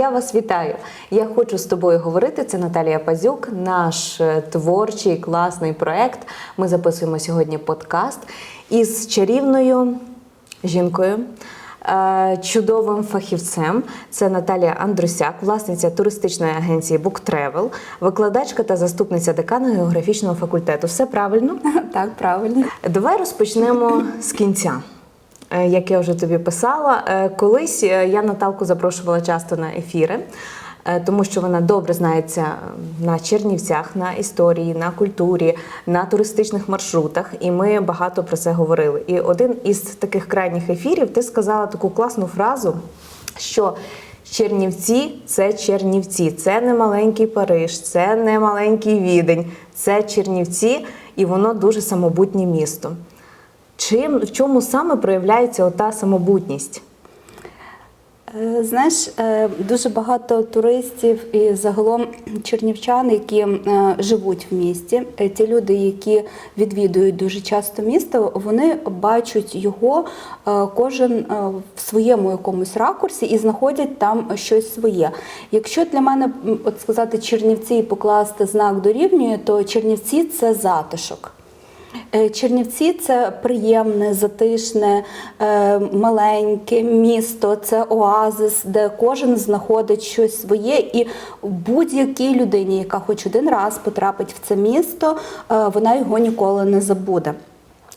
Я вас вітаю. Я хочу з тобою говорити. Це Наталія Пазюк, наш е, творчий класний проект. Ми записуємо сьогодні подкаст із чарівною жінкою. е, Чудовим фахівцем це Наталія Андрусяк, власниця туристичної агенції Book Travel, викладачка та заступниця декана географічного факультету. Все правильно? Так, правильно. Давай розпочнемо з кінця. Е, Як я вже тобі писала, Е, колись е, я Наталку запрошувала часто на ефіри, тому що вона добре знається на Чернівцях, на історії, на культурі, на туристичних маршрутах, і ми багато про це говорили. І один із таких крайніх ефірів ти сказала таку класну фразу, що Чернівці це Чернівці, це не маленький Париж, це не маленький Відень, це Чернівці, і воно дуже самобутнє місто. Чим в чому саме проявляється ота самобутність? Е, Знаєш, е, дуже багато туристів і загалом чернівчан, які е, живуть в місті. Ті люди, які відвідують дуже часто місто, вони бачать його кожен в своєму якомусь ракурсі і знаходять там щось своє. Якщо для мене от сказати Чернівці і покласти знак дорівнює, то Чернівці це затишок. Е, Чернівці це приємне, затишне, е, маленьке місто, це оазис, де кожен знаходить щось своє, і будь-якій людині, яка хоч один раз потрапить в це місто, е, вона його ніколи не забуде.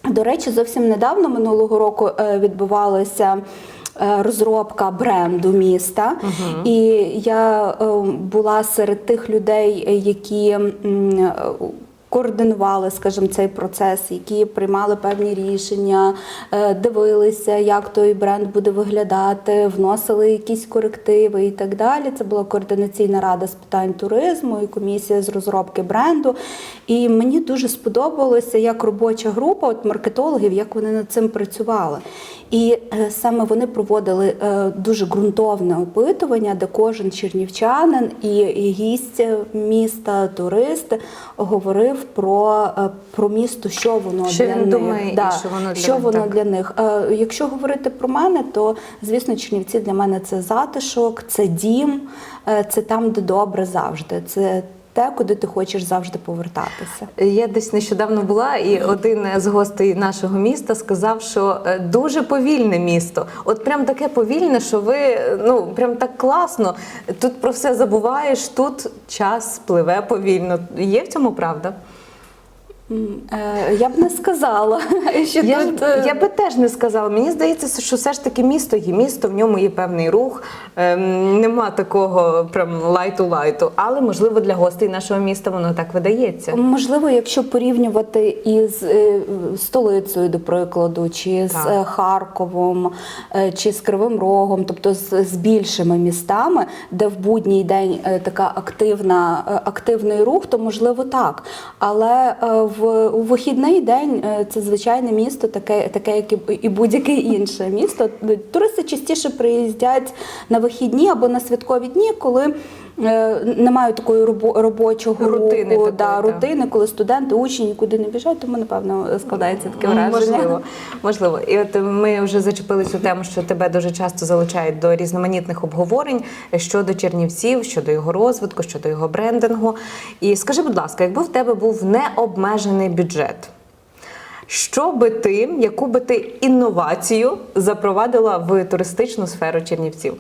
До речі, зовсім недавно минулого року відбувалося. Розробка бренду міста, і я була серед тих людей, які координували, скажімо, цей процес, які приймали певні рішення, е, дивилися, як той бренд буде виглядати, вносили якісь корективи і так далі. Це була координаційна рада з питань туризму і комісія з розробки бренду. І мені дуже сподобалося, як робоча група, от маркетологів, як вони над цим працювали. І е, саме вони проводили е, дуже ґрунтовне опитування, де кожен чернівчанин і, і гість міста, турист говорив про, е, про місто, що воно Що для він них. думає і що воно для що воно так. для них. Е, Якщо говорити про мене, то звісно, Чернівці для мене це затишок, це дім, е, це там, де добре завжди. Це те, куди ти хочеш завжди повертатися. Я десь нещодавно була, і один з гостей нашого міста сказав, що дуже повільне місто. От прям таке повільне, що ви ну прям так класно. Тут про все забуваєш, тут час пливе повільно. Є в цьому правда? Е, Я б не сказала, що Я, тут е, я би теж не сказала. Мені здається, що все ж таки місто є місто, в ньому є певний рух. Ем, нема такого прям лайту-лайту. Але можливо для гостей нашого міста воно так видається. Можливо, якщо порівнювати із е, столицею, до прикладу, чи з Так. е, Харковом, е, чи з Кривим Рогом, тобто з, з більшими містами, де в будній день е, така активна, е, активний рух, то можливо так. Але е, у вихідний день е, це звичайне місто, таке, таке як і будь-яке інше місто. Туристи частіше приїздять на вихідні або на святкові дні, коли. Е, Немає такої робочого Рутини руху, такої, да, рутини, коли студенти, учні нікуди не біжать, тому напевно складається таке враження. Можливо, можливо. І от ми вже зачепили цю тему, що тебе дуже часто залучають до різноманітних обговорень щодо Чернівців, щодо його розвитку, щодо його брендингу. І скажи, будь ласка, якби в тебе був необмежений бюджет, що би ти, яку би ти інновацію запровадила в туристичну сферу Чернівців?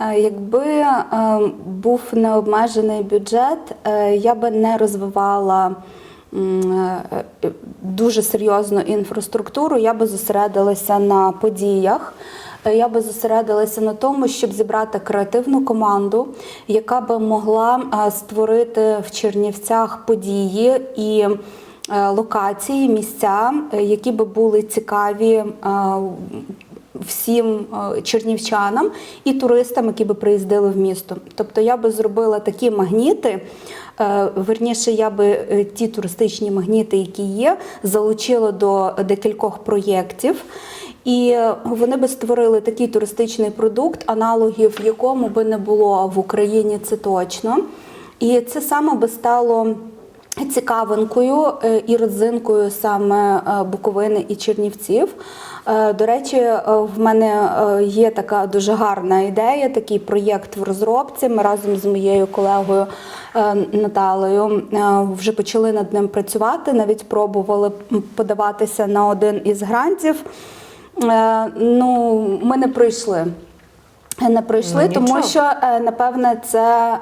Е, Якби е, був необмежений бюджет, е, я би не розвивала дуже серйозну інфраструктуру, я би зосередилася на подіях. Я би зосередилася на тому, щоб зібрати креативну команду, яка би могла створити в Чернівцях події і локації, місця, які би були цікаві всім е, чернівчанам і туристам, які би приїздили в місто. Тобто я би зробила такі магніти. е, Верніше, я би е, ті туристичні магніти, які є, залучила до декількох проєктів. І вони би створили такий туристичний продукт, аналогів якому би не було в Україні, це точно. І це саме би стало цікавинкою е, і родзинкою саме е, Буковини і Чернівців. Е, До речі, в мене є така дуже гарна ідея, такий проєкт в розробці. Ми разом з моєю колегою Наталею вже почали над ним працювати, навіть пробували подаватися на один із грантів. Ну, ми не пройшли. Не пройшли, Ну, тому що, напевне, це.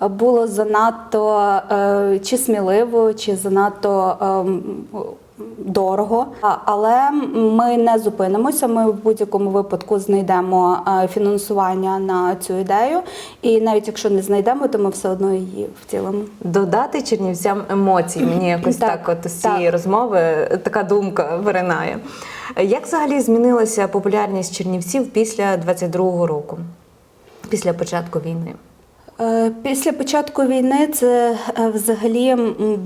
Було занадто е, чи сміливо, чи занадто ем, дорого. Але ми не зупинимося. Ми в будь-якому випадку знайдемо е, фінансування на цю ідею. І навіть якщо не знайдемо, то ми все одно її втілимо. Додати чернівцям емоцій. Мені якось так, Так, от з цієї так. розмови така думка виринає. Як взагалі змінилася популярність чернівців після 22-го року, після початку війни? Е, Після початку війни це е, взагалі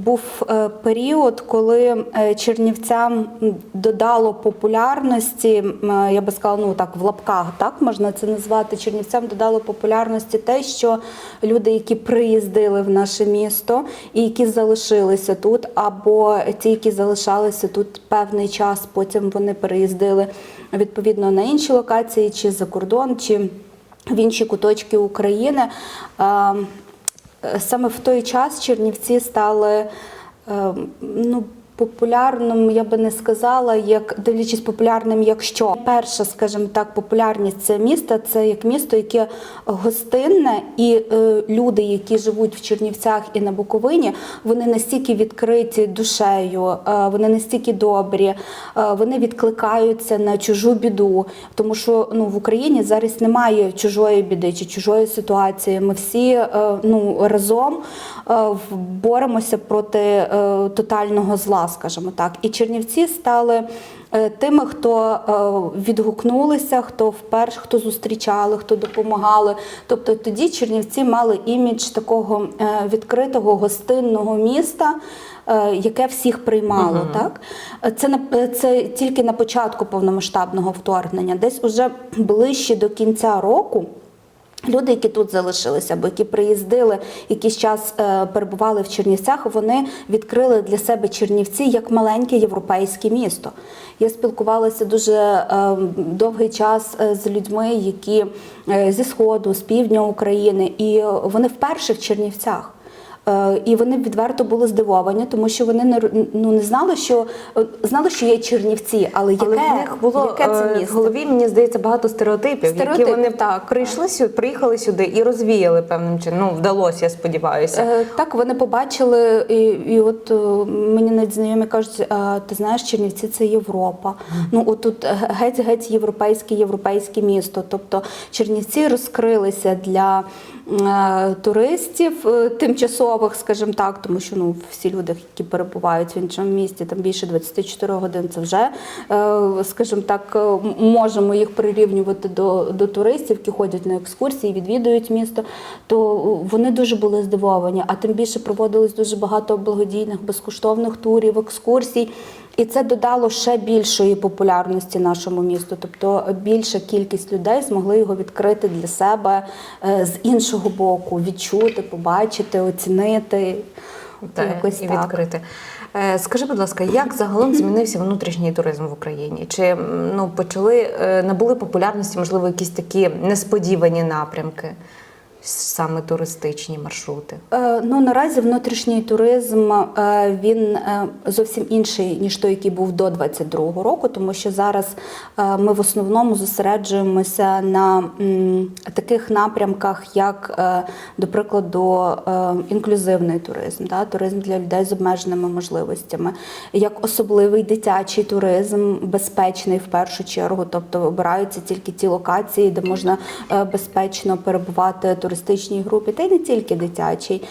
був е, період, коли чернівцям додало популярності. Я би сказала, ну так в лапках так можна це назвати. Чернівцям додало популярності те, що люди, які приїздили в наше місто і які залишилися тут, або ті, які залишалися тут певний час, потім вони переїздили відповідно на інші локації, чи за кордон, чи в інші куточки України. Е, е, Саме в той час Чернівці стали е, ну, популярним, я би не сказала, як дивлячись популярним, як що. Перша, скажімо так, популярність це міста це як місто, яке гостинне, і е, люди, які живуть в Чернівцях і на Буковині, вони настільки відкриті душею, е, вони настільки добрі, е, вони відкликаються на чужу біду. Тому що ну, в Україні зараз немає чужої біди чи чужої ситуації. Ми всі е, ну, разом е, боремося проти е, тотального зла, скажімо так. І Чернівці стали. е, Тими, хто е, відгукнулися, хто вперше, хто зустрічали, хто допомагали. Тобто тоді Чернівці мали імідж такого е, відкритого гостинного міста, яке всіх приймало. Так? Е, Це, на- е, це тільки на початку повномасштабного вторгнення, десь уже ближче до кінця року. Люди, які тут залишилися, або які приїздили, якийсь час е, перебували в Чернівцях, вони відкрили для себе Чернівці як маленьке європейське місто. Я спілкувалася дуже е, довгий час е, з людьми, які зі сходу, з півдня України, і вони вперше в Чернівцях. Е, І вони відверто були здивовані, тому що вони не ну не знали, що е, знали, що є Чернівці, але яке, Але в них було яке це е, в голові, мені здається, багато стереотипів, які вони так. прийшли сюди, приїхали сюди і розвіяли певним чином. Ну, вдалося, я сподіваюся. Так, вони побачили, і, і от мені навіть знайомі кажуть, а, ти знаєш, Чернівці це Європа. Ну отут геть-геть європейське, європейське місто. Тобто Чернівці розкрилися для туристів е, тимчасових, скажімо так, тому що ну всі люди, які перебувають в іншому місті, там більше 24 годин, це вже, е, скажімо так, е, можемо їх прирівнювати до, до туристів, які ходять на екскурсії, відвідують місто. То е, вони дуже були здивовані. А тим більше проводилось дуже багато благодійних безкоштовних турів, екскурсій. І це додало ще більшої популярності нашому місту. Тобто більша кількість людей змогли його відкрити для себе е, з іншого боку, відчути, побачити, оцінити. Та, Якось і так. відкрити. Е, Скажи, будь ласка, як загалом змінився внутрішній туризм в Україні? Чи ну, почали е, набули популярності, можливо, якісь такі несподівані напрямки, саме туристичні маршрути? Е, Ну наразі внутрішній туризм е, він е, зовсім інший ніж той, який був до 22-го року, тому що зараз ми в основному зосереджуємося на таких напрямках, як, до прикладу, інклюзивний туризм, да, туризм для людей з обмеженими можливостями, як особливий дитячий туризм, безпечний в першу чергу, тобто обираються тільки ті локації, де можна безпечно перебувати туристичній групі, та й не тільки дитячий.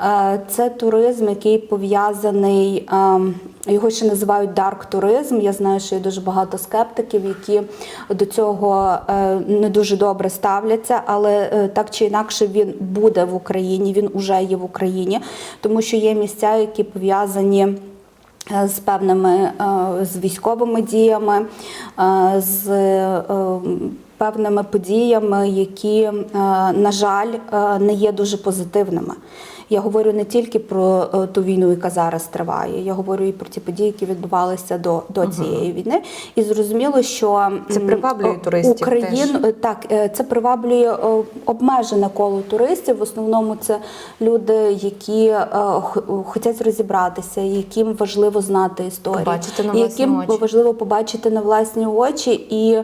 Е, Це туризм, який пов'язаний. ем, Його ще називають дарк туризм. Я знаю, що є дуже багато скептиків, які до цього е, не дуже добре ставляться, але е, так чи інакше він буде в Україні, він уже є в Україні, тому що є місця, які пов'язані. З певними з військовими діями, з певними подіями, які, е, на жаль, е, не є дуже позитивними. Я говорю не тільки про е, ту війну, яка зараз триває, я говорю і про ті події, які відбувалися до, до цієї війни. І зрозуміло, що Це приваблює туристів Україну теж. так, це приваблює обмежене коло туристів. В основному це люди, які хочуть розібратися, яким важливо знати історію, Побачити на власні яким очі. важливо побачити на власні очі і.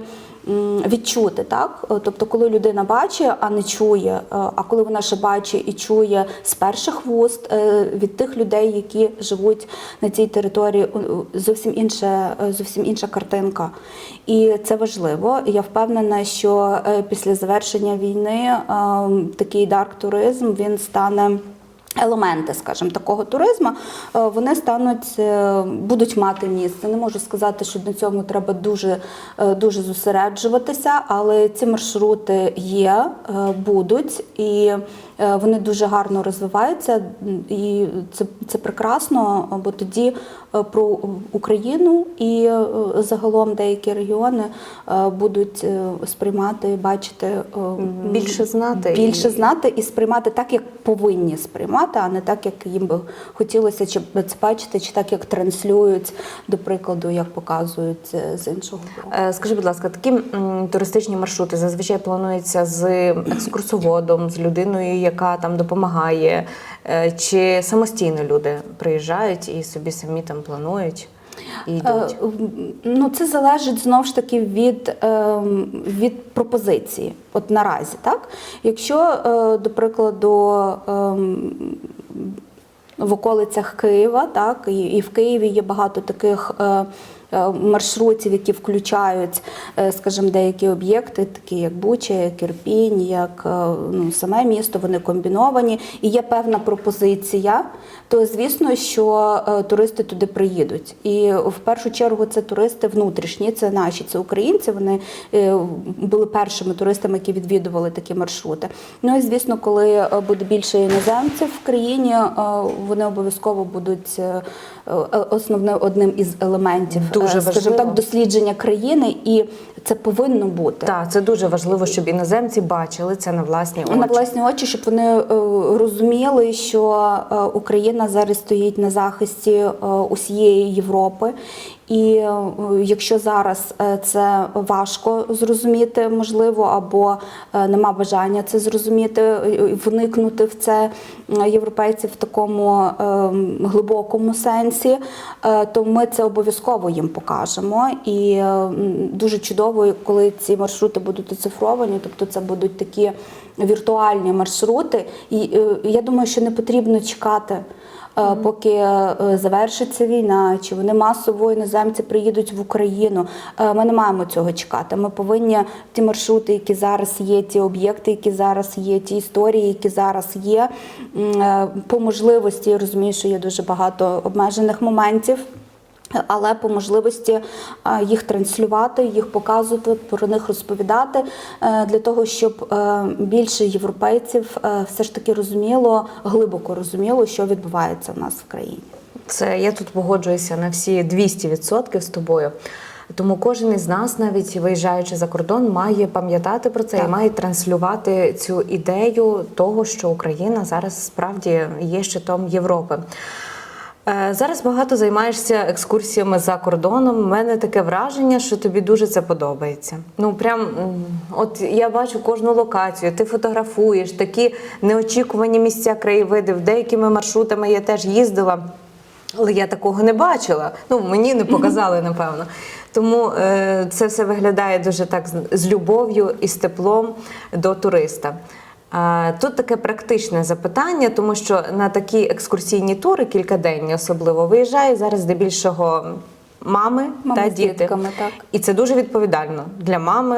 Відчути так, Е, тобто, коли людина бачить, а не чує, е, а коли вона ще бачить і чує з перших вуст е, від тих людей, які живуть на цій території, зовсім інша, зовсім інша картинка. І це важливо. Я впевнена, що після завершення війни е, такий дарк туризм він стане. Елементи, скажімо, такого туризму, е, вони стануть, е, будуть мати місце. Не можу сказати, що на цьому треба дуже, е, дуже зосереджуватися, але ці маршрути є, будуть, і вони дуже гарно розвиваються. І це, це прекрасно, бо тоді про Україну і е, загалом деякі регіони е, будуть е, сприймати, бачити е, Більше знати більше і- знати і сприймати так, як повинні сприймати, а не так, як їм би хотілося чи це бачити, чи так, як транслюють, до прикладу, як показують е, з іншого боку. Е, Скажи, будь ласка, такі туристичні маршрути зазвичай плануються з екскурсоводом, з людиною, яка там допомагає, Е, чи самостійно люди приїжджають і собі самі там планують і йдуть. Е, Ну, це залежить знову ж таки від, ем, від пропозиції. От наразі, так? Якщо, е, до прикладу, ем, в околицях Києва, так, і, і в Києві є багато таких. Е, Маршрутів, які включають, е, скажімо, деякі об'єкти, такі як Буча, як Ірпінь, як е, ну, саме місто, вони комбіновані, і є певна пропозиція, то звісно, що туристи туди приїдуть. І в першу чергу це туристи внутрішні, це наші, це українці. Вони були першими туристами, які відвідували такі маршрути. Ну і звісно, коли буде більше іноземців в країні, вони обов'язково будуть основним одним із елементів Дуже е, скажімо так, дослідження країни, і це повинно бути. Так, це дуже важливо, щоб іноземці бачили це на власні очі. На власні очі, щоб вони е, розуміли, що е, Україна зараз стоїть на захисті е, усієї Європи. І е, якщо зараз е, це важко зрозуміти, можливо, або е, нема бажання це зрозуміти, вникнути в це європейці в такому глибокому сенсі, то ми це обов'язково їм покажемо. І дуже чудово, коли ці маршрути будуть оцифровані, тобто це будуть такі віртуальні маршрути. І я думаю, що не потрібно чекати. Е, Поки е, завершиться війна, чи вони масово іноземці приїдуть в Україну, Е, ми не маємо цього чекати. Ми повинні ті маршрути, які зараз є, ті об'єкти, які зараз є, ті історії, які зараз є, по можливості я розумію, що є дуже багато обмежених моментів. Але по можливості їх транслювати, їх показувати, про них розповідати е, для того, щоб е, більше європейців е, все ж таки розуміло, глибоко розуміло, що відбувається в нас в країні. Це я тут погоджуюся на всі 200% з тобою. Тому кожен із нас, навіть виїжджаючи за кордон, має пам'ятати про це і має транслювати цю ідею того, що Україна зараз справді є щитом Європи. Е, Зараз багато займаєшся екскурсіями за кордоном. У мене таке враження, що тобі дуже це подобається. Ну прям от я бачу кожну локацію, ти фотографуєш такі неочікувані місця краєвидів. Деякими маршрутами я теж їздила. Але я такого не бачила. Ну мені не показали, напевно. Тому е, це все виглядає дуже так з, з любов'ю і з теплом до туриста. Тут таке практичне запитання, тому що на такі екскурсійні тури кількаденні особливо виїжджають зараз здебільшого мами, Мами та діти. дітками, так. І це дуже відповідально для мами.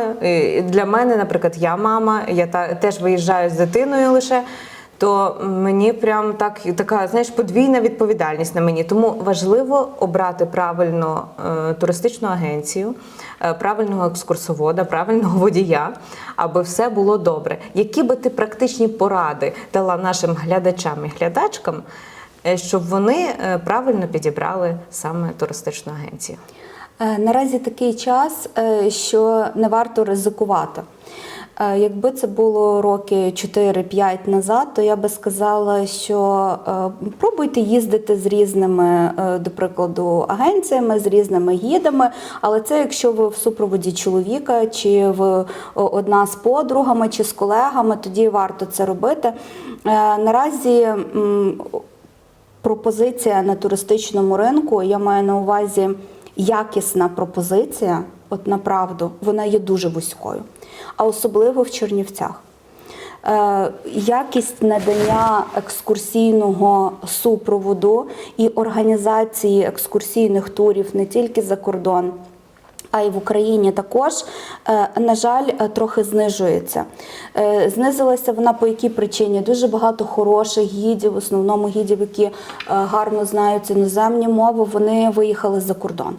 Для мене, наприклад, я мама, я та, теж виїжджаю з дитиною лише. То мені прям так така знаєш подвійна відповідальність на мені. Тому важливо обрати правильно е, туристичну агенцію, правильного екскурсовода, правильного водія, аби все було добре. Які би ти практичні поради дала нашим глядачам і глядачкам, е, щоб вони е, правильно підібрали саме туристичну агенцію? Е, Наразі такий час, е, що не варто ризикувати. Е, Якби це було роки 4-5 назад, то я би сказала, що е, пробуйте їздити з різними, е, до прикладу, агенціями, з різними гідами, але це якщо ви в супроводі чоловіка, чи в одна з подругами, чи з колегами, тоді варто це робити. Наразі пропозиція на туристичному ринку, я маю на увазі якісна пропозиція, от направду, вона є дуже вузькою, а особливо в Чернівцях. Е, якість надання екскурсійного супроводу і організації екскурсійних турів не тільки за кордон, а й в Україні також, е, на жаль, е, трохи знижується. Знизилася вона по якій причині? Дуже багато хороших гідів, в основному гідів, які гарно знають іноземні мови, вони виїхали за кордон.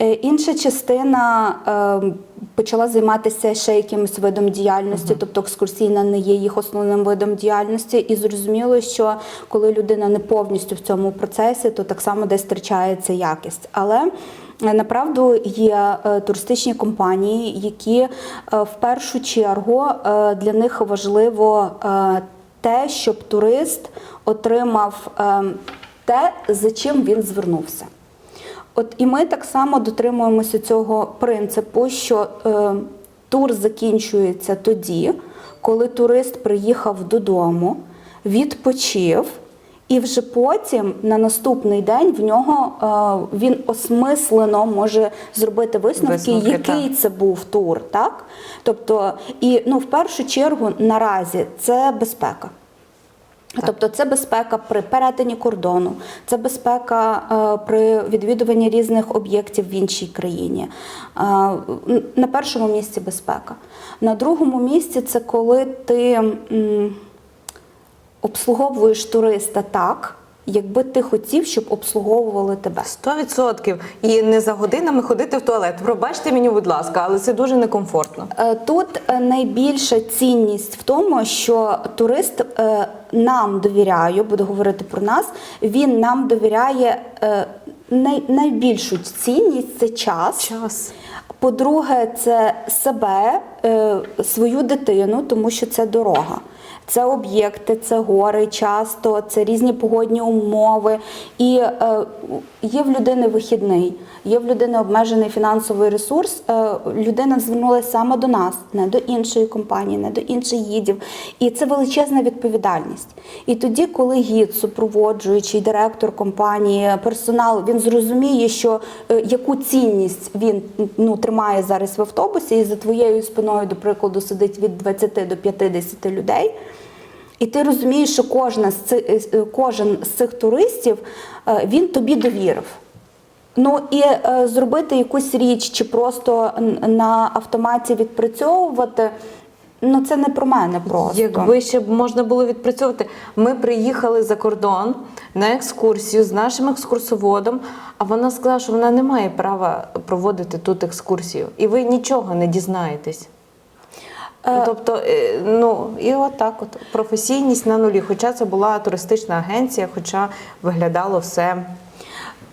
Е, Інша частина е, почала займатися ще якимось видом діяльності, тобто екскурсійна не є їх основним видом діяльності, і зрозуміло, що коли людина не повністю в цьому процесі, то так само десь втрачається якість. Але е, Направду є е, туристичні компанії, які в першу чергу для них важливо те, щоб турист отримав е, те, за чим він звернувся. От і ми так само дотримуємося цього принципу, що е, тур закінчується тоді, коли турист приїхав додому, відпочив, і вже потім на наступний день в нього е, він осмислено може зробити висновки, Висновки, який так. це був тур, так? Тобто, і ну, в першу чергу наразі це безпека. Тобто це безпека при перетині кордону, це безпека е, при відвідуванні різних об'єктів в іншій країні. Е, на першому місці безпека. На другому місці це коли ти м, обслуговуєш туриста так, якби ти хотів, щоб обслуговували тебе. Сто відсотків. І не за годинами ходити в туалет. Пробачте мені, будь ласка, але це дуже некомфортно. Е, Тут е, найбільша цінність в тому, що турист е, нам довіряє, буду говорити про нас, він нам довіряє най- найбільшу цінність це час. Час. По-друге, це себе, свою дитину, тому що це дорога. Це об'єкти, це гори часто, це різні погодні умови. І е, є в людини вихідний, є в людини обмежений фінансовий ресурс. Е, людина звернулася саме до нас, не до іншої компанії, не до інших гідів. І це величезна відповідальність. І тоді, коли гід, супроводжуючий директор компанії, персонал, він зрозуміє, що е, яку цінність він ну, тримає зараз в автобусі, і за твоєю спиною, до прикладу, сидить від 20 до 50 людей. І ти розумієш, що кожна з цих, е, кожен з цих туристів е, він тобі довірив. Ну і е, зробити якусь річ чи просто на автоматі відпрацьовувати, ну це не про мене просто. Якби ще можна було відпрацьовувати. Ми приїхали за кордон на екскурсію з нашим екскурсоводом, а вона сказала, що вона не має права проводити тут екскурсію. І ви нічого не дізнаєтесь. Ну, Тобто, е, ну і отак, от професійність на нулі. Хоча це була туристична агенція, хоча виглядало все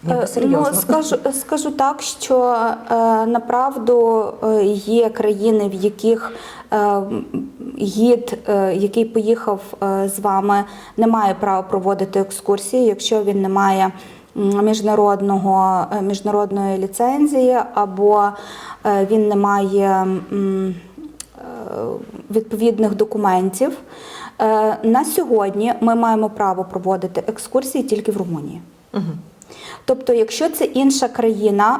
Е. Ну, скажу, скажу так, що е, направду е, є країни, в яких е, гід, е, який поїхав е, з вами, не має права проводити екскурсії, якщо він не має міжнародного, е, міжнародної ліцензії, або е, він не має. м, е, відповідних документів. Е, На сьогодні ми маємо право проводити екскурсії тільки в Румунії. Тобто, якщо це інша країна,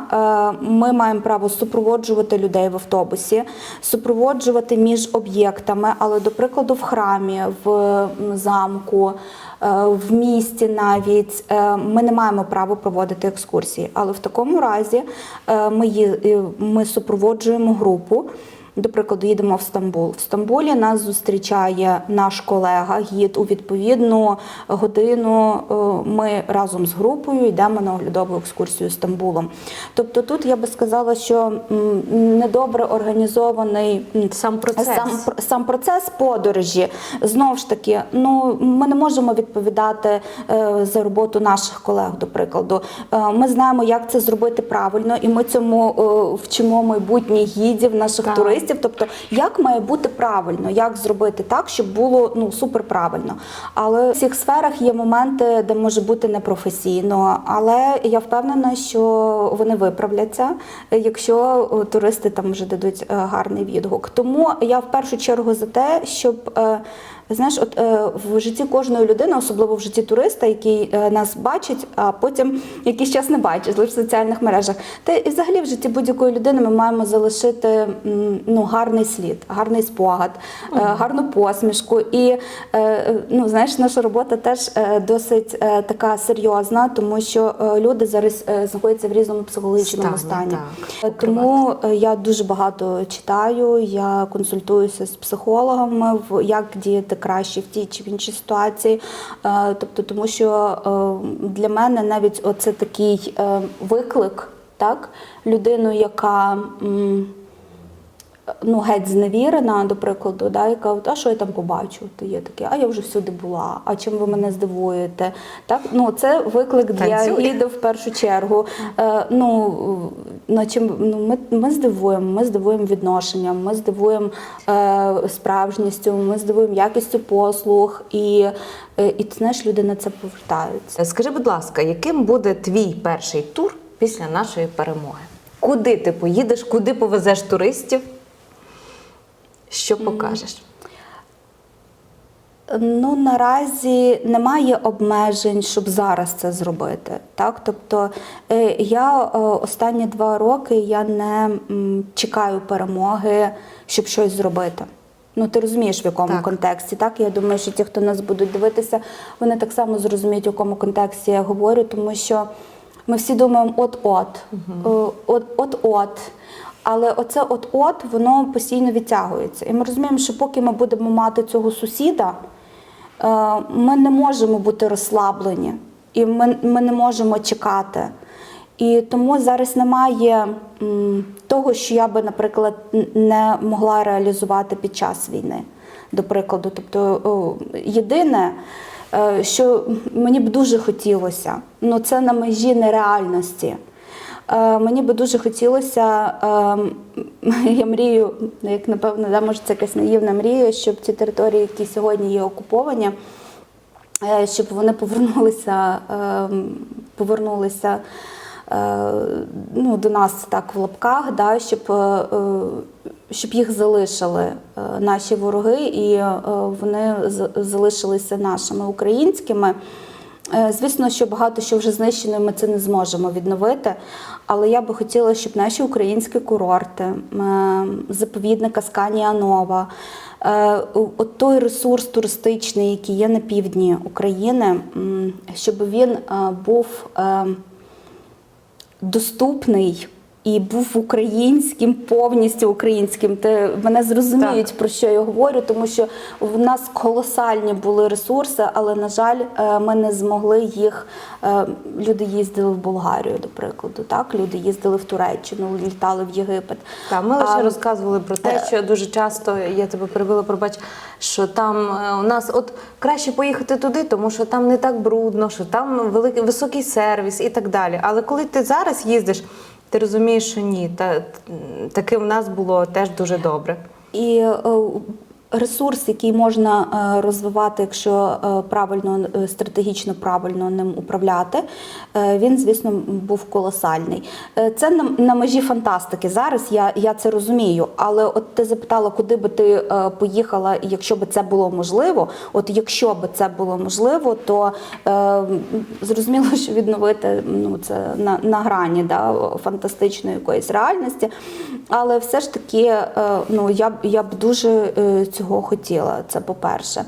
е, ми маємо право супроводжувати людей в автобусі, супроводжувати між об'єктами, але, до прикладу, в храмі, в замку, е, в місті навіть ми не маємо права проводити екскурсії. Але в такому разі ми, ми супроводжуємо групу. До прикладу, їдемо в Стамбул. В Стамбулі нас зустрічає наш колега, гід у відповідну годину. е, Ми разом з групою йдемо на оглядову екскурсію Стамбулом. Тобто, тут я би сказала, що недобре організований Сам процес. Сам, сам процес подорожі знову ж таки, ну ми не можемо відповідати е, за роботу наших колег. До прикладу, Е, ми знаємо, як це зробити правильно, і ми цьому вчимо майбутніх гідів, наших Так. Туристів. Тобто, як має бути правильно, як зробити так, щоб було ну супер правильно. Але в цих сферах є моменти, де може бути непрофесійно. Але я впевнена, що вони виправляться, якщо туристи там вже дадуть е, гарний відгук. Тому я в першу чергу за те, щоб е, знаєш, от е, в житті кожної людини, особливо в житті туриста, який е, нас бачить, а потім якийсь час не бачить, лише в соціальних мережах. Та і взагалі в житті будь-якої людини ми маємо залишити ну, гарний слід, гарний спогад, е, гарну посмішку. І е, ну, знаєш, наша робота теж досить е, така серйозна, тому що люди зараз знаходяться в різному психологічному Стані, стані. так. Тому я дуже багато читаю, я консультуюся з психологами, як діяти краще в тій чи в іншій ситуації. Е, Тобто, тому що е, для мене навіть оце такий е, виклик, так, людину, яка. Ну, геть зневірена, до прикладу, да, яка а що я там побачу? То є таке, а я вже всюди була, а чим ви мене здивуєте? Так, ну це виклик для Танцюй. в першу чергу. Е, ну, на чим ну, ми, ми здивуємо, ми здивуємо відношенням, ми здивуємо е, справжністю, ми здивуємо якістю послуг, і, е, і ти знаєш, люди на це повертаються. Е, Скажи, будь ласка, яким буде твій перший тур після нашої перемоги? Куди ти поїдеш, куди повезеш туристів? Що покажеш? Ну наразі немає обмежень, щоб зараз це зробити. Так, тобто е, я е, останні два роки я не чекаю перемоги, щоб щось зробити. Ну, ти розумієш, в якому Так. контексті, так? Я думаю, що ті, хто нас будуть дивитися, вони так само зрозуміють, в якому контексті я говорю, тому що ми всі думаємо от-от, е, от- от-от. Але оце от-от, воно постійно відтягується. І ми розуміємо, що поки ми будемо мати цього сусіда, е, ми не можемо бути розслаблені, і ми, ми не можемо чекати. І тому зараз немає того, що я би, наприклад, не могла реалізувати під час війни. До прикладу, тобто єдине, е, що мені б дуже хотілося, ну це на межі нереальності. Е, Мені би дуже хотілося, ем, я мрію, як напевно, да, може це якась наївна мрія, щоб ці території, які сьогодні є окуповані, е, щоб вони повернулися, ем, повернулися е, ну, до нас так в лапках, да, щоб, щоб їх залишили наші вороги, і вони залишилися нашими українськими. Е, Звісно, що багато що вже знищено, ми це не зможемо відновити. Але я би хотіла, щоб наші українські курорти, е, заповідник Асканія Нова, е, от той ресурс туристичний, який є на півдні України, щоб він був е, доступний. І був українським, повністю українським. Ти мене зрозуміють, про що я говорю, тому що в нас колосальні були ресурси, але на жаль, е, ми не змогли їх. е, Люди їздили в Болгарію, до прикладу. Так, люди їздили в Туреччину, літали в Єгипет. Так, ми лише А, розказували про те, що дуже часто я тебе перебила, пробач, що там е, у нас от краще поїхати туди, тому що там не так брудно, що там великий високий сервіс і так далі. Але коли ти зараз їздиш, ти розумієш, що ні, та таки в нас було теж дуже добре. І е, ресурс, який можна е, розвивати, якщо е, правильно е, стратегічно правильно ним управляти, він, звісно, був колосальний. Це на, на межі фантастики. Зараз я, я це розумію. Але от ти запитала, куди би ти поїхала, якщо би це було можливо. От якщо би це було можливо, то е, зрозуміло, що відновити ну це на, на грані да, фантастичної якоїсь реальності. Але все ж таки, е, ну я я б дуже цю цього хотіла. Це по-перше.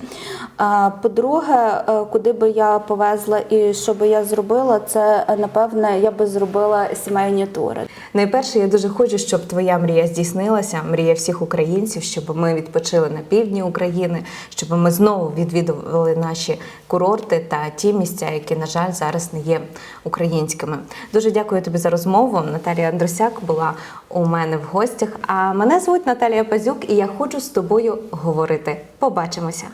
По-друге, е, куди би я повезла і що би я зробила, це е, напевне я би зробила сімейні тури. Найперше, я дуже хочу, щоб твоя мрія здійснилася, мрія всіх українців, щоб ми відпочили на півдні України, щоб ми знову відвідували наші курорти та ті місця, які, на жаль, зараз не є українськими. Дуже дякую тобі за розмову. Наталія Андрусяк була у мене в гостях. А мене звуть Наталія Пазюк, і я хочу з тобою говорити. Побачимося.